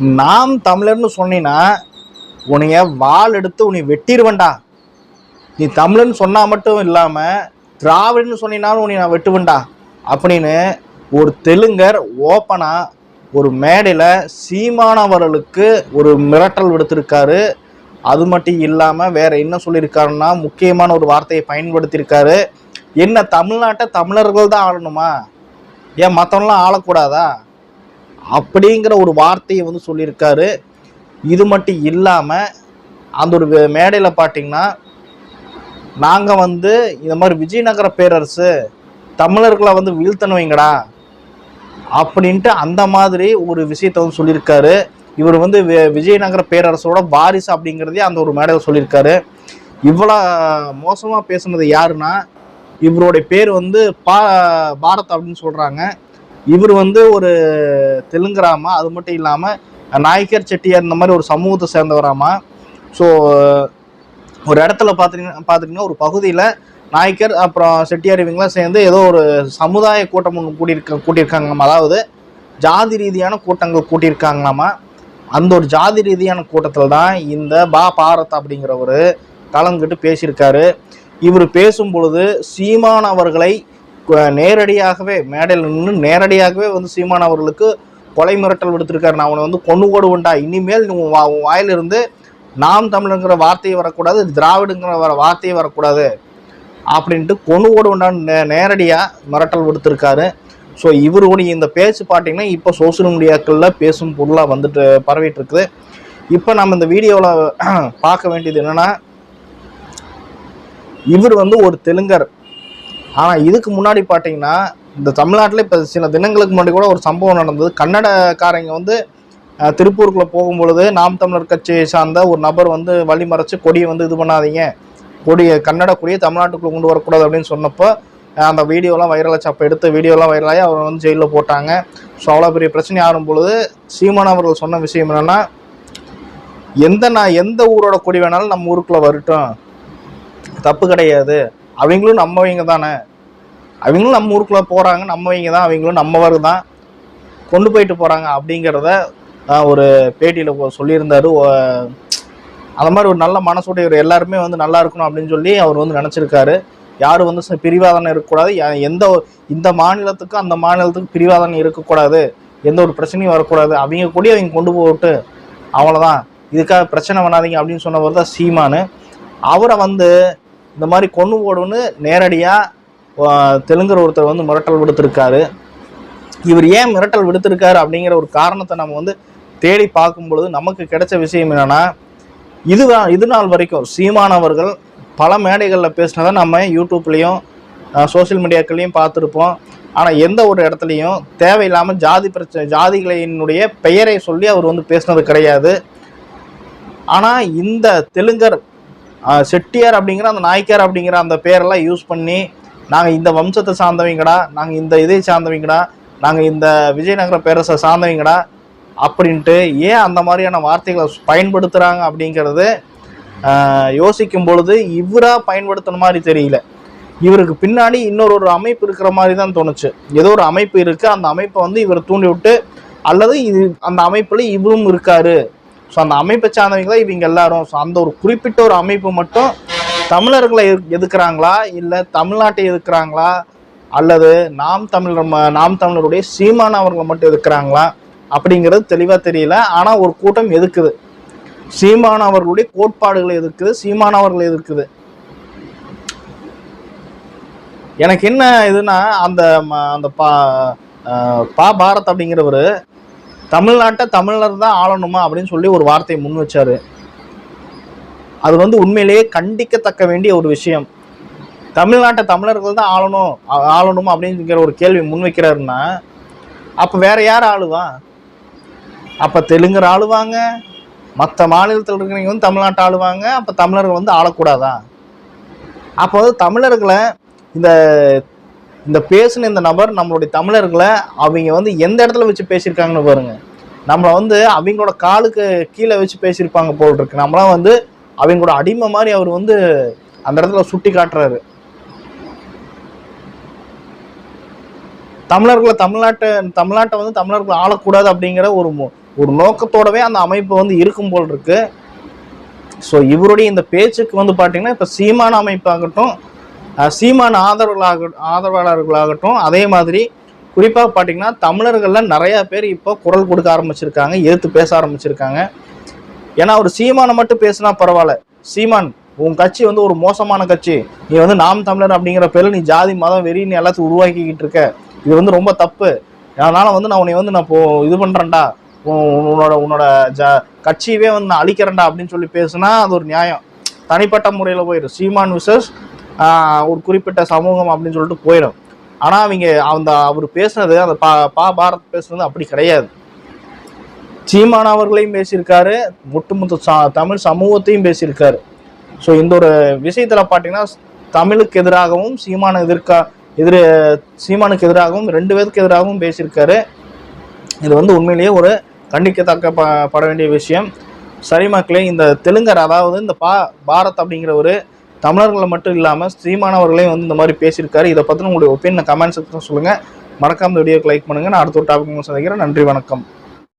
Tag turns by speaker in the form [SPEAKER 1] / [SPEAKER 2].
[SPEAKER 1] நாம் தமிழர்னு சொன்னீங்கன்னா உனைய வாள் எடுத்து உன்னை வெட்டிடுவேண்டா நீ தமிழன் சொன்னால் மட்டும் இல்லாமல் திராவிடன்னு சொன்னீங்கனாலும் உன்னை நான் வெட்டுவேண்டா அப்படின்னு ஒரு தெலுங்கர் ஓப்பனாக ஒரு மேடையில் சீமானவர்களுக்கு ஒரு மிரட்டல் விடுத்திருக்காரு. அது மட்டும் இல்லாமல் வேற என்ன சொல்லியிருக்காருன்னா முக்கியமான ஒரு வார்த்தையை பயன்படுத்தியிருக்காரு. என்ன தமிழ்நாட்டை தமிழர்கள் தான் ஆளணுமா? ஏன் மற்றவங்களாம் ஆளக்கூடாதா? அப்படிங்கிற ஒரு வார்த்தையை வந்து சொல்லியிருக்காரு. இது மட்டும் இல்லாமல் அந்த ஒரு மேடையில் பார்த்தீங்கன்னா நாங்கள் வந்து இந்த மாதிரி விஜயநகர பேரரசு தமிழர்களை வந்து வீழ்த்தணுவீங்கடா அப்படின்ட்டு அந்த மாதிரி ஒரு விஷயத்த வந்து சொல்லியிருக்காரு. இவர் வந்து விஜயநகர பேரரசோட வாரிசு அப்படிங்கிறதே அந்த ஒரு மேடையில் சொல்லியிருக்காரு. இவ்வளோ மோசமாக பேசுனது யாருன்னா இவருடைய பேர் வந்து பா பாரத் அப்படின்னு சொல்கிறாங்க இவர் வந்து ஒரு தெலுங்குராமா அது மட்டும் இல்லாமல் நாயக்கர் செட்டியார் இந்த மாதிரி ஒரு சமூகத்தை சேர்ந்தவராமா ஸோ ஒரு இடத்துல பார்த்தீங்கன்னா பார்த்துட்டிங்கன்னா ஒரு பகுதியில் நாயக்கர் அப்புறம் செட்டியார் இவங்களாம் சேர்ந்து ஏதோ ஒரு சமுதாய கூட்டம் ஒன்று கூட்டியிருக்க கூட்டியிருக்காங்களாம். அதாவது ஜாதி ரீதியான கூட்டங்கள் கூட்டியிருக்காங்களாமா. அந்த ஒரு ஜாதி ரீதியான கூட்டத்தில் தான் இந்த பா பாரத் அப்படிங்கிறவர் கலந்துக்கிட்டு பேசியிருக்காரு. இவர் பேசும் பொழுது சீமான் அவர்களை நேரடியாகவே மேடையில் நின்று நேரடியாகவே வந்து சீமான் அவர்களுக்கு கொலை மிரட்டல் விடுத்திருக்காரு. நான் அவனை வந்து கொண்டு ஓடுவேன்டா இனிமேல் உன் வா- உன் வாயிலிருந்து நாம் தமிழங்கிற வார்த்தையை வரக்கூடாது திராவிடுங்கிற வர வார்த்தையை வரக்கூடாது அப்படின்ட்டு கொண்டு ஓடுவேண்டான்னு நேரடியாக மிரட்டல் விடுத்திருக்காரு. ஸோ இவருடைய இந்த பேச்சு பார்த்தீங்கன்னா இப்போ சோசியல் மீடியாக்களில் பேசும் பொருளாக வந்துட்டு பரவிட்டு இருக்குது இப்போ நம்ம இந்த வீடியோவில் பார்க்க வேண்டியது என்னென்னா இவர் வந்து ஒரு தெலுங்கர். ஆனால் இதுக்கு முன்னாடி பார்த்தீங்கன்னா இந்த தமிழ்நாட்டில் இப்போ சில தினங்களுக்கு முன்னாடி கூட ஒரு சம்பவம் நடந்தது. கன்னடக்காரங்க வந்து திருப்பூருக்குள்ளே போகும்பொழுது நாம் தமிழர் கட்சியை சார்ந்த ஒரு நபர் வந்து வழிமறைச்சு கொடியை வந்து இது பண்ணாதீங்க. கொடியை கன்னட கொடியை தமிழ்நாட்டுக்குள்ளே கொண்டு வரக்கூடாது அப்படின்னு சொன்னப்போ அந்த வீடியோலாம் வைரலாச்சு அப்போ எடுத்த வீடியோலாம் வைரலாகி அவரை வந்து ஜெயிலில் போட்டாங்க. ஸோ அவ்வளோ பெரிய பிரச்சனை ஆகும் பொழுது சீமான் அவர்கள் சொன்ன விஷயம் என்னென்னா எந்த நான் எந்த ஊரோட கொடி வேணாலும் நம்ம ஊருக்குள்ளே வரட்டும். தப்பு கிடையாது. அவங்களும் நம்மவங்க தானே. அவங்களும் நம்ம ஊருக்குள்ள போறாங்க நம்மவங்க தான் அவங்களும் நம்மவர் தான். கொண்டு போயிட்டு போறாங்க அப்படிங்கிறத ஒரு பேட்டியில் சொல்லியிருந்தாரு. ஓ- அந்த மாதிரி ஒரு நல்ல மனசுடையவர் எல்லாருமே வந்து நல்லா இருக்கணும் அப்படின்னு சொல்லி அவர் வந்து நினச்சிருக்காரு. யாரும் வந்து ச- பிரிவாதனை இருக்கக்கூடாது. எந்த இந்த மாநிலத்துக்கு அந்த மாநிலத்துக்கு பிரிவாதனை இருக்கக்கூடாது. எந்த ஒரு பிரச்சனையும் வரக்கூடாது. அவங்க கூட அவங்க கொண்டு போட்டு அவ்வளோதான் இதுக்காக பிரச்சனை பண்ணாதீங்க அப்படின்னு சொன்னவர் தான் சீமானு. அவரை வந்து இந்த மாதிரி கொண்டு போடுன்னு நேரடியாக தெலுங்கர் ஒருத்தர் வந்து மிரட்டல் விடுத்திருக்காரு. இவர் ஏன் மிரட்டல் விடுத்திருக்காரு அப்படிங்கிற ஒரு காரணத்தை நம்ம வந்து தேடி பார்க்கும் பொழுது நமக்கு கிடைச்ச விஷயம் என்னென்னா இது இது நாள் வரைக்கும் சீமான் அவர்கள் பல மேடைகளில் பேசினதை நம்ம யூடியூப்லேயும் சோஷியல் மீடியாக்கள்லையும் பார்த்துருப்போம். ஆனால் எந்த ஒரு இடத்துலையும் தேவையில்லாமல் ஜாதி பிரச்சனை ஜாதிகளினுடைய பெயரை சொல்லி அவர் வந்து பேசினது கிடையாது. ஆனால் இந்த தெலுங்கர் செட்டியார் அப்படிங்கிற அந்த நாய்க்கார் அப்படிங்கிற அந்த பேரெல்லாம் யூஸ் பண்ணி நாங்கள் இந்த வம்சத்தை சார்ந்தவங்கடா நாங்கள் இந்த இதை சார்ந்தவங்கடா நாங்கள் இந்த விஜயநகர பேரரசை சார்ந்தவங்கடா அப்படின்ட்டு ஏன் அந்த மாதிரியான வார்த்தைகளை பயன்படுத்துகிறாங்க அப்படிங்கிறது யோசிக்கும் பொழுது இவராக பயன்படுத்தின மாதிரி தெரியல. இவருக்கு பின்னாடி இன்னொரு ஒரு அமைப்பு இருக்கிற மாதிரி தான் தோணுச்சு. ஏதோ ஒரு அமைப்பு இருக்குது அந்த அமைப்பை வந்து இவர் தூண்டி விட்டு அல்லது இது அந்த அமைப்பில் இவரும் இருக்காரு. ஸோ அந்த அமைப்பை சார்ந்தவங்க தான் இவங்க எல்லாரும். ஸோ அந்த ஒரு குறிப்பிட்ட ஒரு அமைப்பு மட்டும் தமிழர்களை எதிர்- இல்லை தமிழ்நாட்டை எதுக்குறாங்களா? அல்லது நாம் தமிழர் நாம் தமிழருடைய சீமான அவர்களை மட்டும் எதுக்குறாங்களா? அப்படிங்கிறது தெளிவாக தெரியல. ஆனால் ஒரு கூட்டம் எதுக்குது? சீமான அவர்களுடைய கோட்பாடுகளை எதிர்க்குது சீமான அவர்களை எதிர்க்குது. எனக்கு என்ன இதுனா அந்த ம- அந்த பா பா பாரத் அப்படிங்கிறவர் தமிழ்நாட்டை தமிழர் தான் ஆளணுமா அப்படின்னு சொல்லி ஒரு வார்த்தையை முன் வச்சாரு. அது வந்து உண்மையிலேயே கண்டிக்கத்தக்க வேண்டிய ஒரு விஷயம். தமிழ்நாட்டை தமிழர்கள் தான் ஆளணும் ஆளணும் ஆளணுமா அப்படிங்கிற ஒரு கேள்வி முன்வைக்கிறாருன்னா அப்போ வேற யார் ஆளுவா? அப்போ தெலுங்கர் ஆளுவாங்க மற்ற மாநிலத்தில் இருக்கிறவங்க வந்து தமிழ்நாட்டை ஆளுவாங்க அப்போ தமிழர்கள் வந்து ஆளக்கூடாதா? அப்போ வந்து தமிழர்களை இந்த இந்த பேசின இந்த நபர் நம்மளுடைய தமிழர்களை அவங்க வந்து எந்த இடத்துல வச்சு பேசியிருக்காங்கன்னு பாருங்கள் நம்மளை வந்து அவங்களோட காலுக்கு கீழே வச்சு பேசியிருப்பாங்க போல் இருக்கு. நம்மளாம் வந்து அவங்களோட அடிமை மாதிரி அவர் வந்து அந்த இடத்துல சுட்டி காட்டுறாரு. தமிழர்களை தமிழ்நாட்டை தமிழ்நாட்டை வந்து தமிழர்கள் ஆளக்கூடாது அப்படிங்கிற ஒரு ஒரு நோக்கத்தோடவே அந்த அமைப்பு வந்து இருக்கும் போல் இருக்கு. ஸோ இவருடைய இந்த பேச்சுக்கு வந்து பார்த்தீங்கன்னா இப்போ சீமான அமைப்பாகட்டும் சீமான ஆதரவாளர்களாக ஆதரவாளர்களாகட்டும் அதே மாதிரி குறிப்பாக பார்த்தீங்கன்னா தமிழர்களில் நிறையா பேர் இப்போ குரல் கொடுக்க ஆரம்பிச்சிருக்காங்க எதிர்த்து பேச ஆரம்பிச்சிருக்காங்க. ஏன்னா ஒரு சீமானை மட்டும் பேசினா பரவாயில்ல. சீமான் உன் கட்சி வந்து ஒரு மோசமான கட்சி. நீ வந்து நாம் தமிழர் அப்படிங்கிற பேரில் நீ ஜாதி மதம் வெறி நீ எல்லாத்தையும் உருவாக்கிக்கிட்டு இருக்க. இது வந்து ரொம்ப தப்பு. அதனால வந்து நான் உன்னை வந்து நான் இப்போ இது பண்ணுறேன்டா உன்னோட உன்னோட ஜ கட்சியவே வந்து நான் அழிக்கிறேன்டா அப்படின்னு சொல்லி பேசுனா அது ஒரு நியாயம். தனிப்பட்ட முறையில் போயிடும் சீமான் விசஸ் ஒரு குறிப்பிட்ட சமூகம் அப்படின்னு சொல்லிட்டு போயிடும் ஆனால் அவங்க அந்த அவர் பேசுனது அந்த பா பா பாரத் பேசுனது அப்படி கிடையாது. சீமான் அவர்களையும் பேசியிருக்காரு ஒட்டுமொத்த சா தமிழ் சமூகத்தையும் பேசியிருக்காரு. ஸோ இந்த ஒரு விஷயத்தில் பார்த்தீங்கன்னா தமிழுக்கு எதிராகவும் சீமான எதிர்க்கா எதிர சீமானுக்கு எதிராகவும் ரெண்டு பேருக்கு எதிராகவும் பேசியிருக்காரு. இது வந்து உண்மையிலேயே ஒரு கண்டிக்கத்தக்க ப பட வேண்டிய விஷயம். சரி மக்களே இந்த தெலுங்கர் அதாவது இந்த பா பாரத் அப்படிங்கிற ஒரு தமிழர்களை மட்டும் இல்லாமல் ஸ்ரீமானவர்களையும் வந்து இந்த மாதிரி பேசியிருக்காரு. இதை பற்றின உங்களுடைய ஒப்பீனியன் கமெண்ட் செக்ஷன் சொல்லுங்கள் மறக்காம இந்த வீடியோக்கு லைக் பண்ணுங்கள் நான் அடுத்த ஒரு டாபிக் சந்திக்கிறேன். நன்றி வணக்கம்.